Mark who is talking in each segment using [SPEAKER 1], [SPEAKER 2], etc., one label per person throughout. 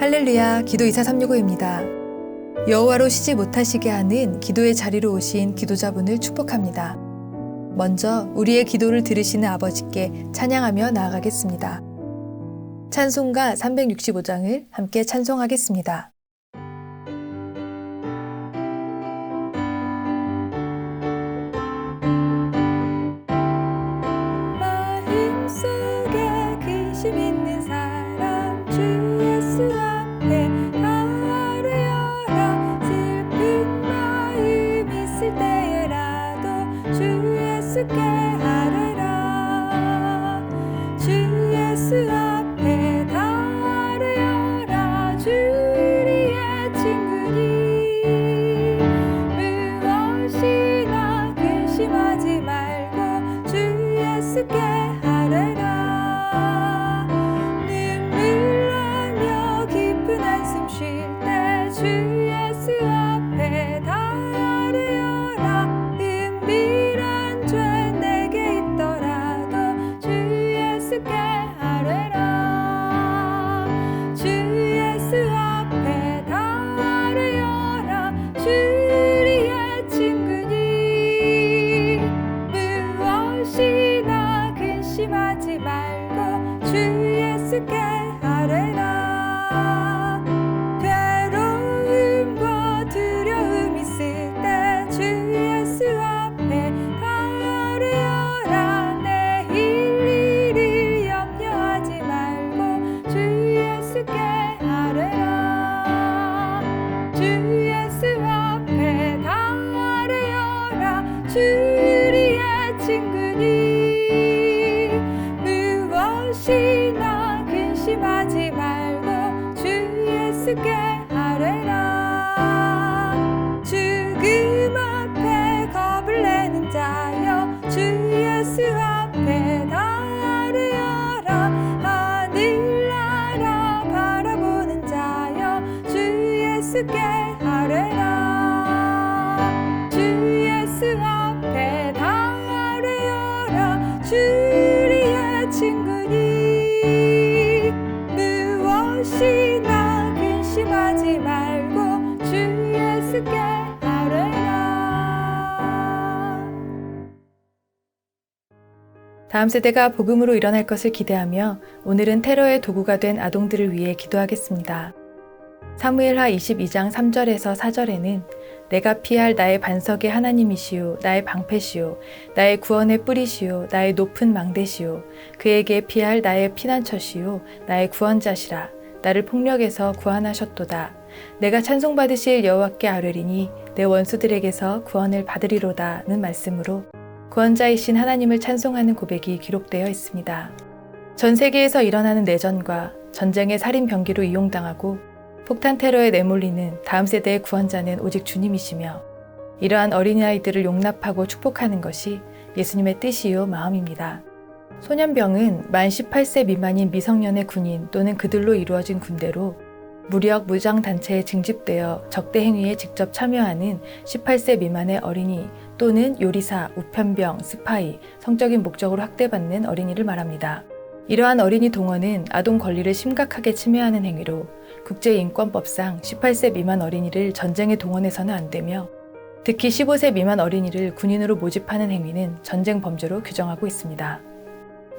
[SPEAKER 1] 할렐루야 기도 24365입니다. 여호와로 쉬지 못하시게 하는 기도의 자리로 오신 기도자분을 축복합니다. 먼저 우리의 기도를 들으시는 아버지께 찬양하며 나아가겠습니다. 찬송가 365장을 함께 찬송하겠습니다.
[SPEAKER 2] 다음 세대가 복음으로 일어날 것을 기대하며 오늘은 테러의 도구가 된 아동들을 위해 기도하겠습니다. 사무엘하 22장 3절에서 4절에는 내가 피할 나의 반석의 하나님이시요 나의 방패시요 나의 구원의 뿌리시요 나의 높은 망대시요 그에게 피할 나의 피난처시요 나의 구원자시라 나를 폭력에서 구원하셨도다 내가 찬송받으실 여호와께 아뢰리니 내 원수들에게서 구원을 받으리로다는 말씀으로 구원자이신 하나님을 찬송하는 고백이 기록되어 있습니다. 전 세계에서 일어나는 내전과 전쟁의 살인 병기로 이용당하고 폭탄 테러에 내몰리는 다음 세대의 구원자는 오직 주님이시며 이러한 어린아이들을 용납하고 축복하는 것이 예수님의 뜻이요 마음입니다. 소년병은 만 18세 미만인 미성년의 군인 또는 그들로 이루어진 군대로 무력 무장 단체에 징집되어 적대 행위에 직접 참여하는 18세 미만의 어린이 또는 요리사, 우편병, 스파이, 성적인 목적으로 학대받는 어린이를 말합니다. 이러한 어린이 동원은 아동 권리를 심각하게 침해하는 행위로 국제인권법상 18세 미만 어린이를 전쟁에 동원해서는 안 되며 특히 15세 미만 어린이를 군인으로 모집하는 행위는 전쟁 범죄로 규정하고 있습니다.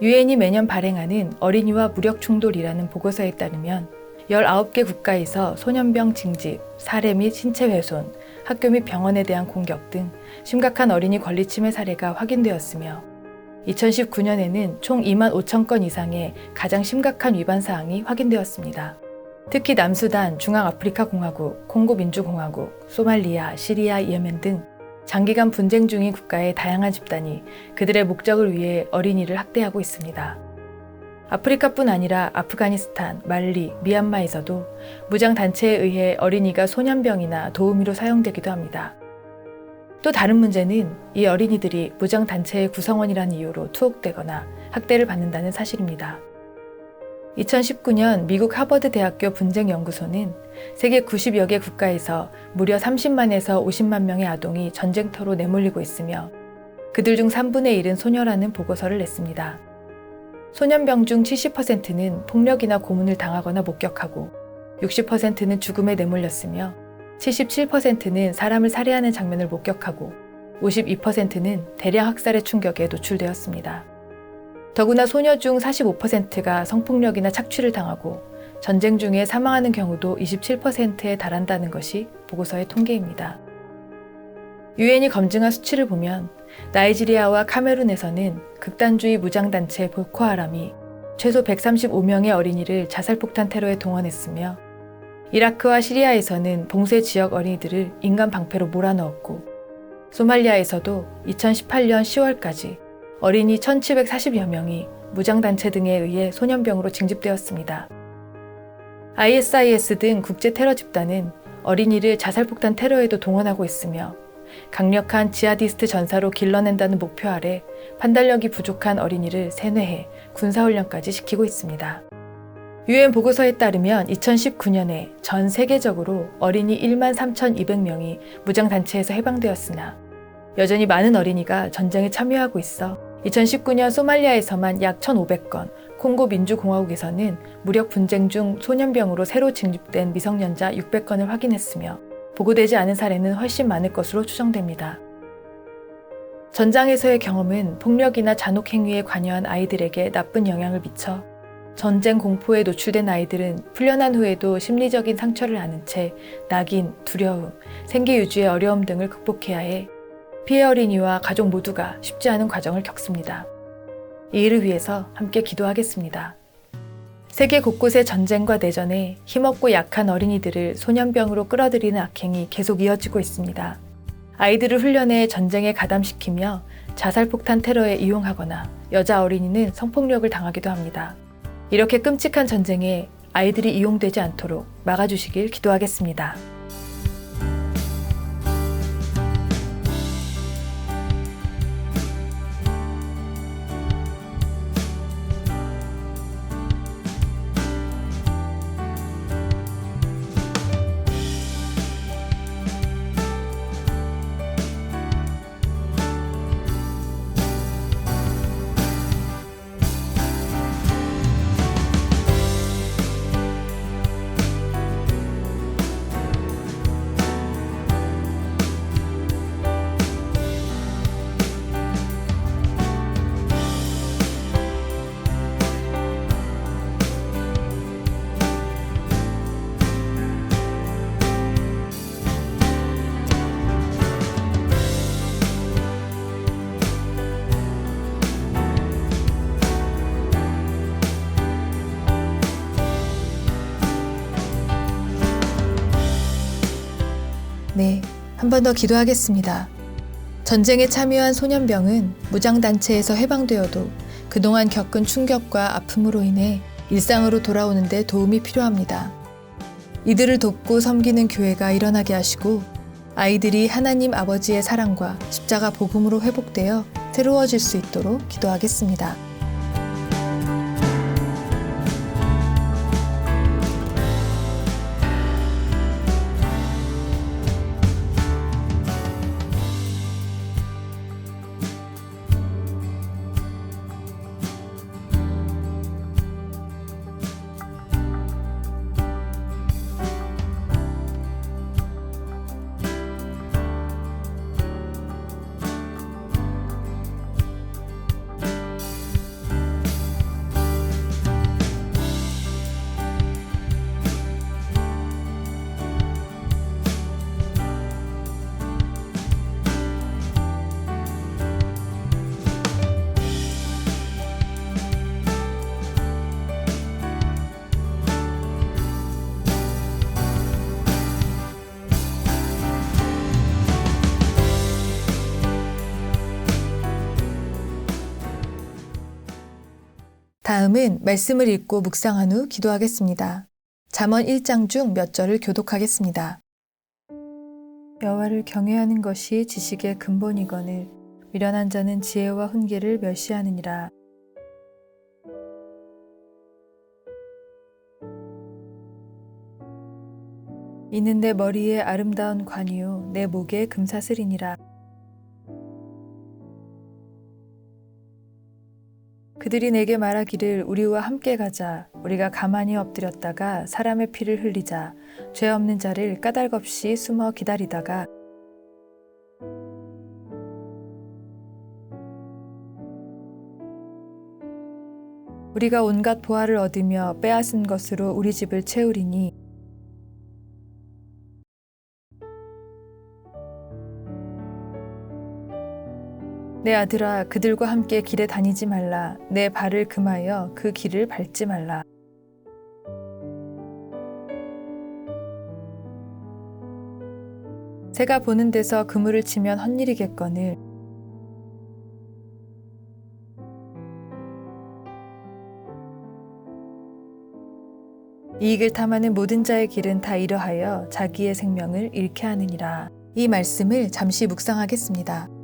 [SPEAKER 2] 유엔이 매년 발행하는 어린이와 무력 충돌이라는 보고서에 따르면 19개 국가에서 소년병 징집, 살해 및 신체 훼손, 학교 및 병원에 대한 공격 등 심각한 어린이 권리 침해 사례가 확인되었으며 2019년에는 총 2만 5천 건 이상의 가장 심각한 위반 사항이 확인되었습니다. 특히 남수단, 중앙아프리카공화국, 콩고민주공화국, 소말리아, 시리아, 예멘 등 장기간 분쟁 중인 국가의 다양한 집단이 그들의 목적을 위해 어린이를 학대하고 있습니다. 아프리카뿐 아니라 아프가니스탄, 말리, 미얀마에서도 무장단체에 의해 어린이가 소년병이나 도우미로 사용되기도 합니다. 또 다른 문제는 이 어린이들이 무장단체의 구성원이라는 이유로 투옥되거나 학대를 받는다는 사실입니다. 2019년 미국 하버드 대학교 분쟁 연구소는 세계 90여 개 국가에서 무려 30만에서 50만 명의 아동이 전쟁터로 내몰리고 있으며 그들 중 3분의 1은 소녀라는 보고서를 냈습니다. 소년병 중 70%는 폭력이나 고문을 당하거나 목격하고 60%는 죽음에 내몰렸으며 77%는 사람을 살해하는 장면을 목격하고 52%는 대량 학살의 충격에 노출되었습니다. 더구나 소녀 중 45%가 성폭력이나 착취를 당하고 전쟁 중에 사망하는 경우도 27%에 달한다는 것이 보고서의 통계입니다. 유엔이 검증한 수치를 보면 나이지리아와 카메룬에서는 극단주의 무장단체 보코하람이 최소 135명의 어린이를 자살폭탄 테러에 동원했으며 이라크와 시리아에서는 봉쇄 지역 어린이들을 인간 방패로 몰아넣었고 소말리아에서도 2018년 10월까지 어린이 1,740여 명이 무장단체 등에 의해 소년병으로 징집되었습니다. ISIS 등 국제 테러 집단은 어린이를 자살폭탄 테러에도 동원하고 있으며 강력한 지하디스트 전사로 길러낸다는 목표 아래 판단력이 부족한 어린이를 세뇌해 군사훈련까지 시키고 있습니다. 유엔 보고서에 따르면 2019년에 전 세계적으로 어린이 1만 3,200명이 무장단체에서 해방되었으나 여전히 많은 어린이가 전쟁에 참여하고 있어 2019년 소말리아에서만 약 1,500건, 콩고 민주공화국에서는 무력 분쟁 중 소년병으로 새로 징집된 미성년자 600건을 확인했으며 보고되지 않은 사례는 훨씬 많을 것으로 추정됩니다. 전장에서의 경험은 폭력이나 잔혹행위에 관여한 아이들에게 나쁜 영향을 미쳐 전쟁 공포에 노출된 아이들은 풀려난 후에도 심리적인 상처를 안은 채 낙인, 두려움, 생계 유지의 어려움 등을 극복해야 해 피해 어린이와 가족 모두가 쉽지 않은 과정을 겪습니다. 이를 위해서 함께 기도하겠습니다. 세계 곳곳의 전쟁과 내전에 힘없고 약한 어린이들을 소년병으로 끌어들이는 악행이 계속 이어지고 있습니다. 아이들을 훈련해 전쟁에 가담시키며 자살폭탄 테러에 이용하거나 여자 어린이는 성폭력을 당하기도 합니다. 이렇게 끔찍한 전쟁에 아이들이 이용되지 않도록 막아주시길 기도하겠습니다.
[SPEAKER 1] 네, 한 번 더 기도하겠습니다. 전쟁에 참여한 소년병은 무장단체에서 해방되어도 그동안 겪은 충격과 아픔으로 인해 일상으로 돌아오는데 도움이 필요합니다. 이들을 돕고 섬기는 교회가 일어나게 하시고 아이들이 하나님 아버지의 사랑과 십자가 복음으로 회복되어 새로워질 수 있도록 기도하겠습니다. 다음은 말씀을 읽고 묵상한 후 기도하겠습니다. 잠언 1장 중 몇 절을 교독하겠습니다. 여호와를 경외하는 것이 지식의 근본이거늘 미련한 자는 지혜와 훈계를 멸시하느니라. 이는 내 머리에 아름다운 관이요 내 목에 금사슬이니라. 그들이 내게 말하기를 우리와 함께 가자. 우리가 가만히 엎드렸다가 사람의 피를 흘리자. 죄 없는 자를 까닭없이 숨어 기다리다가 우리가 온갖 보화를 얻으며 빼앗은 것으로 우리 집을 채우리니 내 아들아 그들과 함께 길에 다니지 말라 내 발을 금하여 그 길을 밟지 말라 새가 보는 데서 그물을 치면 헛일이겠거늘 이익을 탐하는 모든 자의 길은 다 이러하여 자기의 생명을 잃게 하느니라. 이 말씀을 잠시 묵상하겠습니다.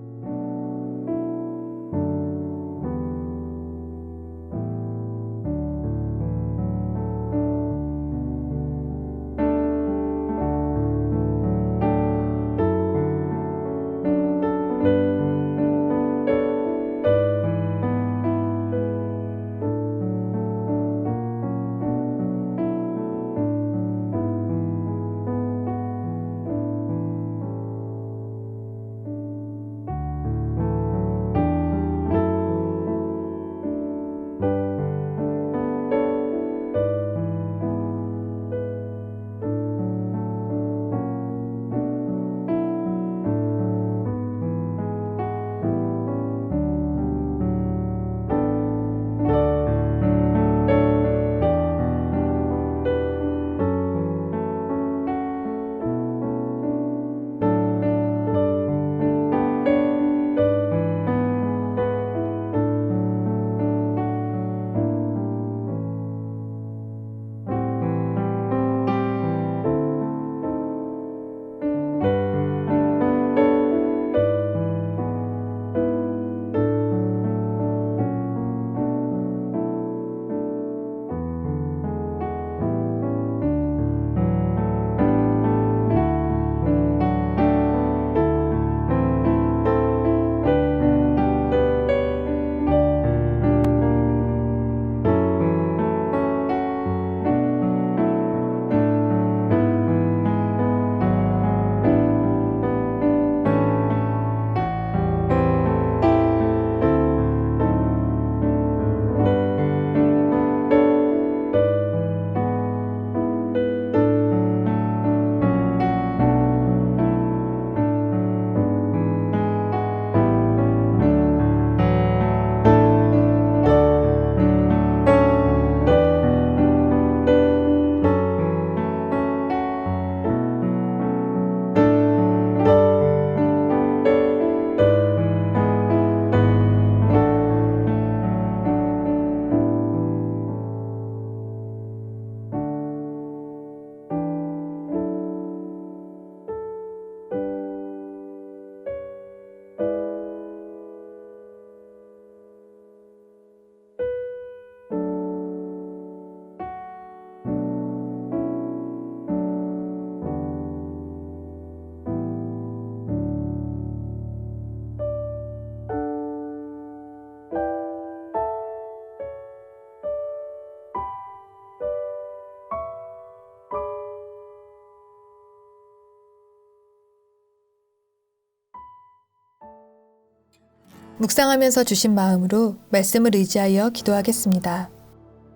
[SPEAKER 1] 묵상하면서 주신 마음으로 말씀을 의지하여 기도하겠습니다.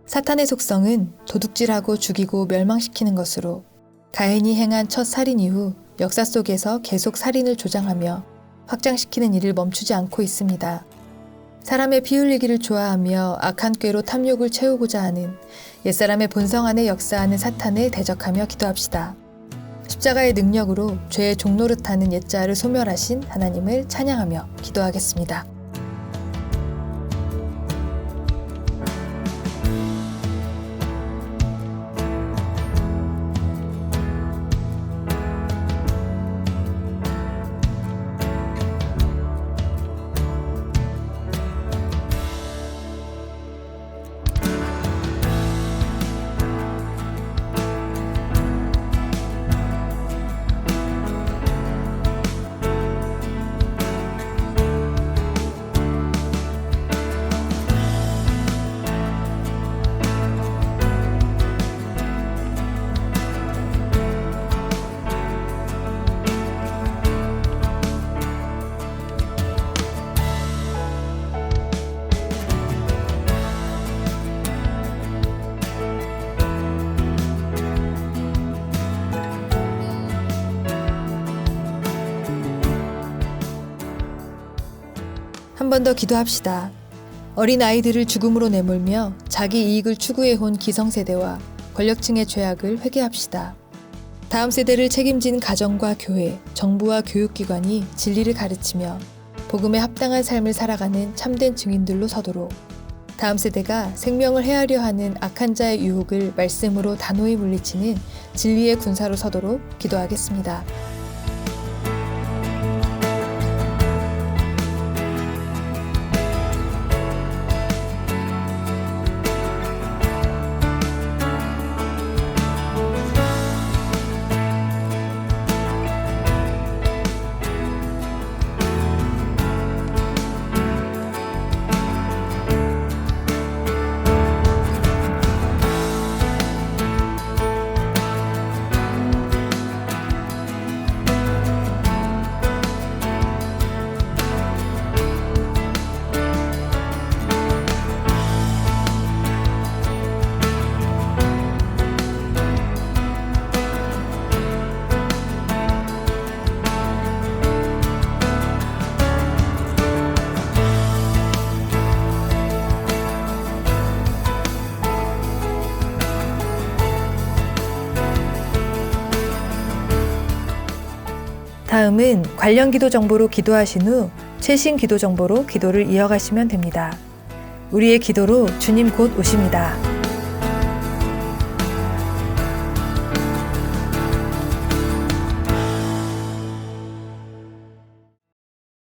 [SPEAKER 1] 사탄의 속성은 도둑질하고 죽이고 멸망시키는 것으로 가인이 행한 첫 살인 이후 역사 속에서 계속 살인을 조장하며 확장시키는 일을 멈추지 않고 있습니다. 사람의 피 흘리기를 좋아하며 악한 꾀로 탐욕을 채우고자 하는 옛사람의 본성 안에 역사하는 사탄을 대적하며 기도합시다. 십자가의 능력으로 죄의 종노릇하는 옛자를 소멸하신 하나님을 찬양하며 기도하겠습니다. 번더 기도합시다. 어린 아이들을 죽음으로 내몰며 자기 이익을 추구해온 기성세대와 권력층의 죄악을 회개합시다. 다음 세대를 책임진 가정과 교회, 정부와 교육기관이 진리를 가르치며 복음에 합당한 삶을 살아가는 참된 증인들로 서도록 다음 세대가 생명을 헤아려 하는 악한 자의 유혹을 말씀으로 단호히 물리치는 진리의 군사로 서도록 기도하겠습니다. 다음은 관련 기도 정보로 기도하신 후 최신 기도 정보로 기도를 이어가시면 됩니다. 우리의 기도로 주님 곧 오십니다.